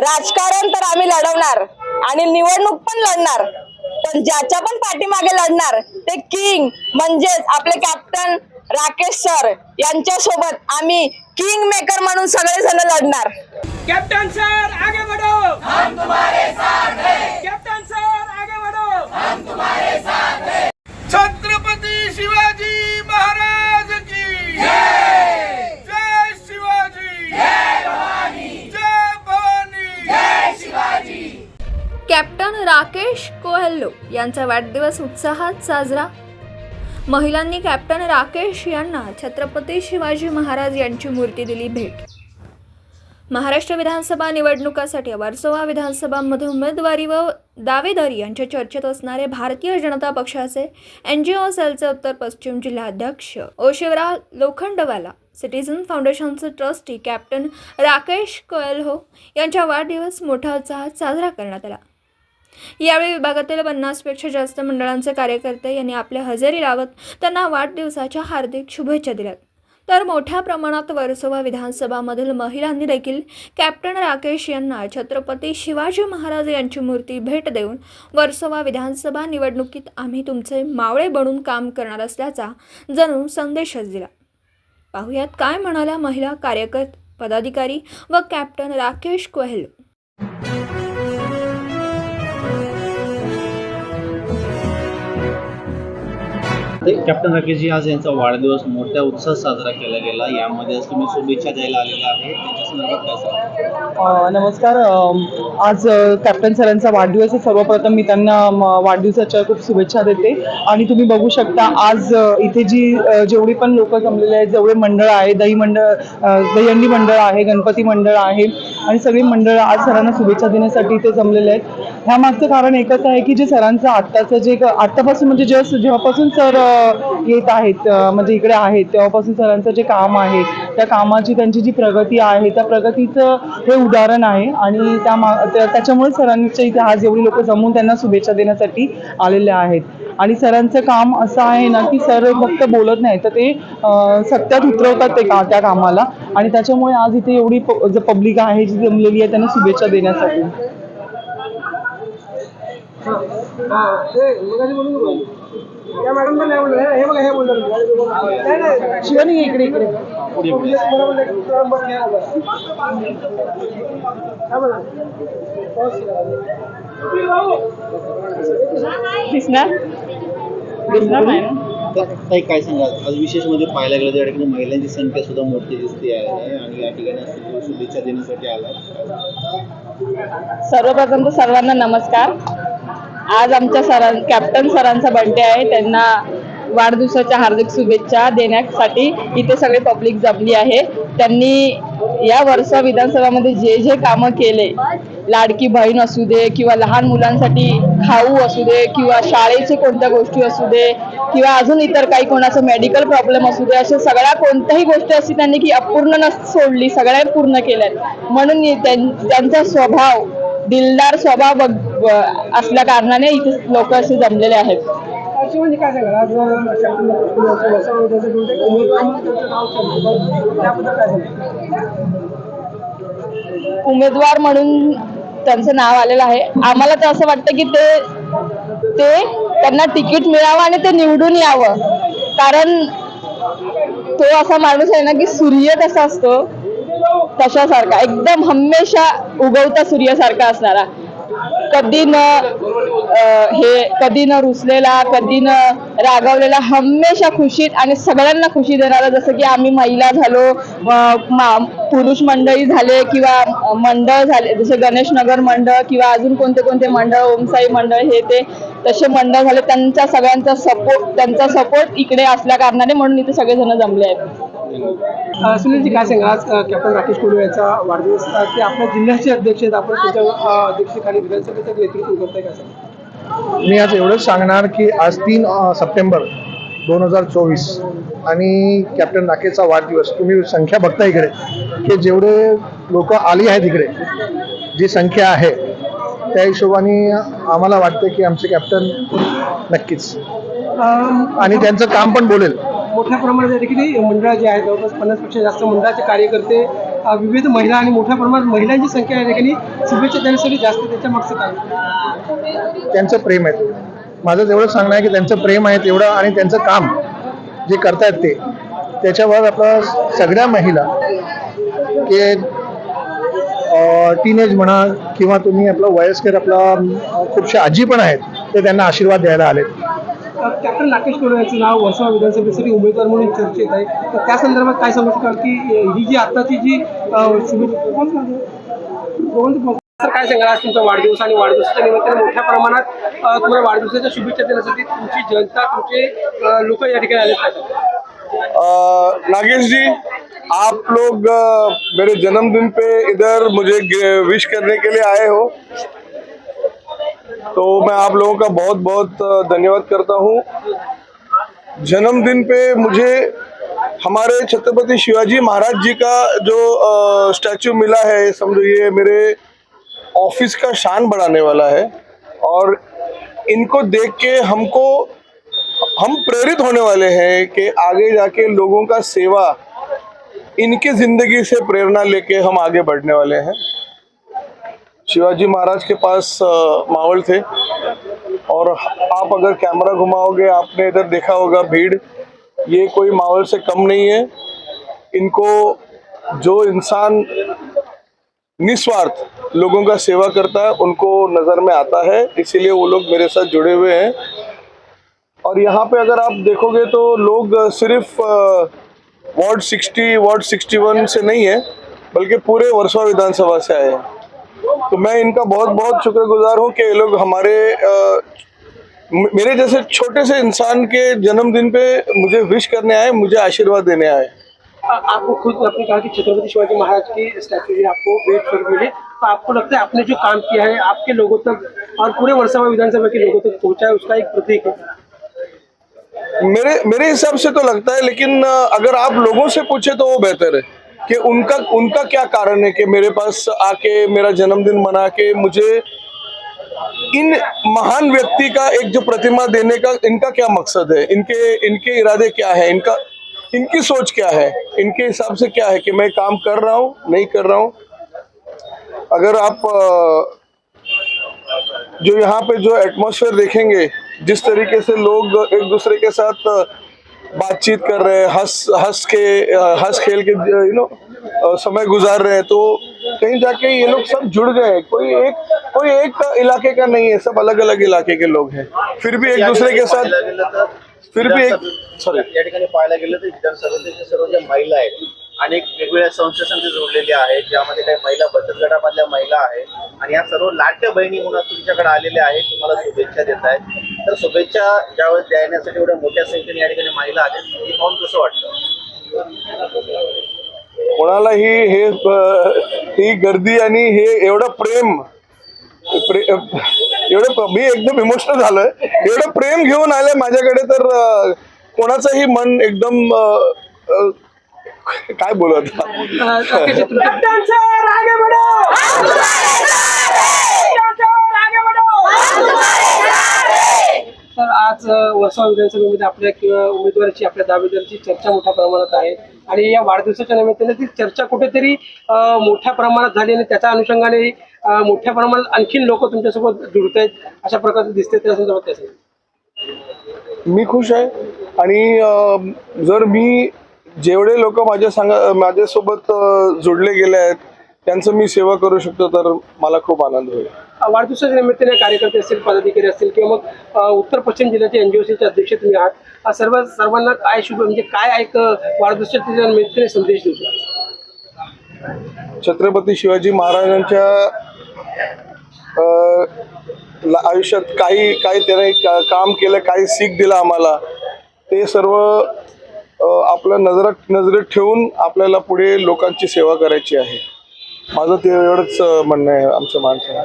राजकारण तर आम्ही लढवणार आणि निवडणूक पण लढणार. पण ज्याच्या पण पाठीमागे लढणार ते किंग म्हणजेच आपले कॅप्टन राकेश सर यांच्या सोबत आम्ही किंग मेकर म्हणून सगळेजण लढणार. कैप्टन सर आगे बढ़ो. हम तुम्हारे साथ हैं. यांचा वाढदिवस उत्साहात साजरा. महिलांनी कॅप्टन राकेश यांना छत्रपती शिवाजी महाराज यांची मूर्ती दिली भेट. महाराष्ट्र विधानसभा निवडणुकासाठी वर्सोवा विधानसभामध्ये उमेदवारी व दावेदारी यांच्या चर्चेत असणारे भारतीय जनता पक्षाचे एन जी ओ सेलचे उत्तर पश्चिम जिल्हाध्यक्ष ओशिवराव लोखंडवाला सिटीझन फाउंडेशनचे ट्रस्टी कॅप्टन राकेश कोयलहो यांच्या वाढदिवस मोठ्या उत्साहात साजरा करण्यात आला. यावेळी विभागातील पन्नासपेक्षा जास्त मंडळांचे कार्यकर्ते यांनी आपल्या हजेरी लावत त्यांना वाढदिवसाच्या हार्दिक शुभेच्छा दिल्यात तर मोठ्या प्रमाणात वर्सोवा विधानसभामधील महिलांनी देखील कॅप्टन राकेश यांना छत्रपती शिवाजी महाराज यांची मूर्ती भेट देऊन वर्सोवा विधानसभा निवडणुकीत आम्ही तुमचे मावळे बनून काम करणार असल्याचा जणू संदेशच दिला. पाहुयात काय म्हणाल्या महिला कार्यकर्ते पदाधिकारी व कॅप्टन राकेश कोहेल? कॅप्टन राकेशजी आज यांचा वाढदिवस मोठ्या उत्साहात साजरा केला गेला. यामध्ये आज तुम्ही शुभेच्छा द्यायला आलेला आहे. संदर्भात काय अ, नमस्कार अ, आज अ, कॅप्टन सरांचा वाढदिवस आहे. सर्वप्रथम मी त्यांना म, वाढदिवसाच्या खूप शुभेच्छा देते. आणि तुम्ही बघू शकता आज अ, इथे जी अ, जेवढी पण लोक जमलेले आहेत जेवढे मंडळ आहे दही मंडळ अ, दहीहंडी मंडळ आहे गणपती मंडळ आहे आणि सगळी मंडळ आज सरांना शुभेच्छा देण्यासाठी इथे जमलेले आहेत. ह्या मागचं कारण एकच आहे की जे सरांचं आत्ताचं जे क- आत्तापासून म्हणजे जेव्हा जेव्हापासून सर अ, येत आहेत अ, म्हणजे इकडे आहेत तेव्हापासून सरांचं जे काम आहे त्या कामाची त्यांची जी प्रगती आहे त्या प्रगतीचं हे उदाहरण आहे. आणि त्या मा त्या- त्याच्यामुळे सरांच्या इथे आज एवढी लोक जमून त्यांना शुभेच्छा देण्यासाठी आलेले आहेत. आणि सरांचं काम असं आहे ना की सर फक्त बोलत नाही तर ते सत्यात उतरवतात ते का त्या कामाला. आणि त्याच्यामुळे आज इथे एवढी पब्लिक आहे जी जमलेली आहे त्यांना शुभेच्छा देण्यासाठी. शिवानी इकडे इकडे. दिसणार? दिसणार नाही ना? तर ताई काय सांगाल आज विशेषमध्ये पाहायला गेलं तर या ठिकाणी महिलांची संख्या सुद्धा मोठी दिसते आहे आणि या ठिकाणी शुभेच्छा देण्यासाठी आला सर्वप्रथम तर सर्वांना नमस्कार. आज आमच्या सरां कॅप्टन सरांचा बर्थडे आहे. त्यांना वाढदिवसाच्या हार्दिक शुभेच्छा देण्यासाठी इथे सगळे पब्लिक जमली आहे. त्यांनी या वर्षा विधानसभामध्ये जे जे कामं केले लाडकी बहीण असू दे किंवा लहान मुलांसाठी खाऊ असू दे किंवा शाळेचे कोणत्या गोष्टी असू दे किंवा अजून इतर काही कोणाचं मेडिकल प्रॉब्लेम असू दे अशा सगळ्या कोणत्याही गोष्टी अशी त्यांनी की अपूर्ण न सोडली सगळ्या पूर्ण केल्या म्हणून त्यां- त्यांचा स्वभाव दिलदार स्वभाव असल्या कारणाने इथे लोक असे जमलेले आहेत. उमेदवार म्हणून त्यांचं नाव आलेलं आहे. आम्हाला तर असं वाटतं की ते ते त्यांना तिकीट मिळावं आणि ते निवडून यावं. कारण तो असा माणूस आहे ना की सूर्य कसा असतो तशासारखा एकदम हमेशा उगवता सूर्यासारखा असणारा. कधी न हे कधी न रुसलेला कधी न रागवलेला हमेशा खुशीत आणि सगळ्यांना खुशी देणारा जसं की आम्ही महिला झालो पुरुष मंडळी झाले किंवा मंडळ झाले जसे गणेश नगर मंडळ किंवा अजून कोणते कोणते मंडळ ओमसाई मंडळ हे ते तसे मंडळ झाले. त्यांचा सगळ्यांचा सपोर्ट त्यांचा सपोर्ट इकडे असल्या कारणाने म्हणून इथे सगळेजण जमले आहेत. सुनीलजी काय सांगा आज कॅप्टन राकेश कुलू यांचा वाढदिवस ते आपल्या जिल्ह्याचे अध्यक्ष आहेत आपण त्याच्या अध्यक्षतेखाली विधानसभेचं नेतृत्व करताय का सांगा मी आज एवढंच सांगणार की आज तीन सप्टेंबर दोन हजार चोवीस आणि कॅप्टन राकेशचा वाढदिवस तुम्ही संख्या बघता इकडे की जेवढे लोक आली आहेत इकडे जी संख्या आहे त्या हिशोबाने आम्हाला वाटतं की आमचे कॅप्टन नक्कीच. आणि त्यांचं काम पण बोलेल. मोठ्या प्रमाणात या ठिकाणी मंडळ जे आहेत जवळपास पन्नासपेक्षा जास्त मंडळाचे कार्यकर्ते विविध महिला आणि मोठ्या प्रमाणात महिलांची संख्या या ठिकाणी शुभेच्छा देण्यासाठी जास्त त्याच्या मागचं काय त्यांचं प्रेम आहे. माझं तेवढं सांगणं आहे की त्यांचं प्रेम आहे तेवढं आणि त्यांचं काम जे करतायत ते त्याच्यावर आपला सगळ्या महिला की टीनेज म्हणा किंवा तुम्ही आपलं वयस्कर आपला अं, खूपशा आजी पण आहेत ते त्यांना आशीर्वाद द्यायला आलेत. कॅप्टन नाकेश कोरे यांचं नाव वर्षा विधानसभेसाठी उमेदवार म्हणून चर्चेत आहे. तर त्या संदर्भात काय सांगू शकाल की ही जी आताची जी शुभेच्छा सर काय सांगाल? आज तुमचा वाढदिवस आणि वाढदिवसाच्या निमित्ताने मोठ्या प्रमाणात तुम्हाला वाढदिवसाच्या शुभेच्छा देण्यासाठी तुमची जनता तुमचे लोक या ठिकाणी आले पाहिजे अ, नागेश जी आप लोग मेरे जन्मदिन पे इधर मुझे विश करने के लिए आए हो। तो मैं आप लोगों का बहुत बहुत धन्यवाद करता हूँ। जन्मदिन पे मुझे हमारे छत्रपति शिवाजी महाराज जी का जो स्टैचू मिला है समझो ये मेरे ऑफ़िस का शान बढ़ाने वाला है और इनको देख के हमको, हम प्रेरित होने वाले हैं कि आगे जाके लोगों का सेवा इनकी ज़िंदगी से प्रेरणा लेके हम आगे बढ़ने वाले हैं। शिवाजी महाराज के पास मावल थे। और आप अगर कैमरा घुमाओगे, आपने इधर देखा होगा भीड़। ये कोई मावल से कम नहीं है। इनको जो इंसान निस्वार्थ लोगों का सेवा करता है, उनको नज़र में आता है। इसीलिए वो लोग मेरे साथ जुड़े हुए हैं। और यहाँ पे अगर आप देखोगे तो लोग सिर्फ़ वार्ड 60 वार्ड 61 से नहीं है, बल्कि पूरे वर्षा विधानसभा से आए हैं। तो मैं इनका बहुत बहुत शुक्रगुजार हूँ कि ये लोग हमारे म- मेरे जैसे छोटे से इंसान के जन्मदिन पे मुझे विश करने आए मुझे आशीर्वाद देने आए। आपको खुद आपने कहा कि छत्रपति शिवाजी महाराज की स्टैचू आपको भेंट कर मिले। तो आपको लगता है आपने जो काम किया है आपके लोगों तक और पूरे वर्षा विधानसभा के लोगों तक पहुँचा है उसका एक प्रतीक है? मेरे मेरे हिसाब से तो लगता है लेकिन अगर आप लोगों से पूछे तो वो बेहतर है। कि उनका उनका क्या कारण है कि मेरे पास आके मेरा जन्मदिन मना के मुझे इन महान व्यक्ति का एक जो प्रतिमा देने का, इनका क्या मकसद है? इनके इनके इरादे क्या है? इनका, इनकी सोच क्या है? इनके हिसाब से क्या है कि मैं काम कर रहा हूँ, नहीं कर रहा हूँ? अगर आप जो यहाँ पे जो एटमॉस्फेयर देखेंगे, जिस तरीके से लोग एक दूसरे के साथ बातचीत कर रहे हैं हंस हंस के हंस खेल के यू नो समय गुजार रहे हैं तो कहीं जाके ये लोग सब जुड़ गए कोई एक कोई एक इलाके का नहीं है सब अलग अलग इलाके के लोग हैं। फिर भी एक दूसरे के साथ फिर भी एक सॉरी या ठिकाणी पाहायला गेलं तर विधानसभेचे सर्व ज्या महिला आहेत अनेक वेगवेगळ्या संस्थांशी जोडलेल्या आहेत ज्यामध्ये काही महिला बचत गटामधल्या महिला आहेत आणि या सर्व लाट्य बहिणी म्हणून तुमच्याकडे आलेल्या आहेत तुम्हाला शुभेच्छा देत आहेत. तर शुभेच्छा ज्यावेळेस देण्यासाठी एवढ्या मोठ्या संख्येने या ठिकाणी महिला आहेत हे पाहून कसं वाटतं? कोणालाही हे ही गर्दी आणि हे एवढं प्रेम प्रे एवढं मी एकदम इमोशनल झालोय. एवढं प्रेम घेऊन आलंय माझ्याकडे तर कोणाचंही मन एकदम काय बोलू आता अ, राकेश जी, तुमच्या- तर आज वर्षा विधानसभेमध्ये आपल्या किंवा उमेदवाराची आपल्या दावेदाराची चर्चा मोठ्या प्रमाणात आहे. आणि या वाढदिवसाच्या निमित्ताने ती चर्चा कुठेतरी मोठ्या प्रमाणात झाली आणि त्याच्या अनुषंगाने मोठ्या प्रमाणात आणखीन लोक तुमच्यासोबत जुळत आहेत अशा प्रकारचे दिसते त्या संदर्भात? मी खुश आहे. आणि जर मी जेवढे लोक माझ्या सांगा माझ्यासोबत जोडले गेले आहेत त्यांचं मी सेवा करू शकतो तर मला खूप आनंद होईल. वाढदिवसाच्या निमित्ताने कार्यकर्ते असतील पदाधिकारी असतील किंवा मग उत्तर पश्चिम जिल्ह्याचे एनजीओसीचे अध्यक्ष तुम्ही आहात. सर्व सर्वांना काय शुभ म्हणजे काय एक वाढदिवसाच्या निमित्ताने संदेश देऊ छत्रपती शिवाजी महाराजांच्या आयुष्यात काही काही त्याने काम केलं काही सीख दिलं आम्हाला ते सर्व आपल्या नजरात नजरेत ठेवून आपल्याला पुढे लोकांची सेवा करायची आहे. माझं ते एवढंच म्हणणं आहे आमच्या माणसाला.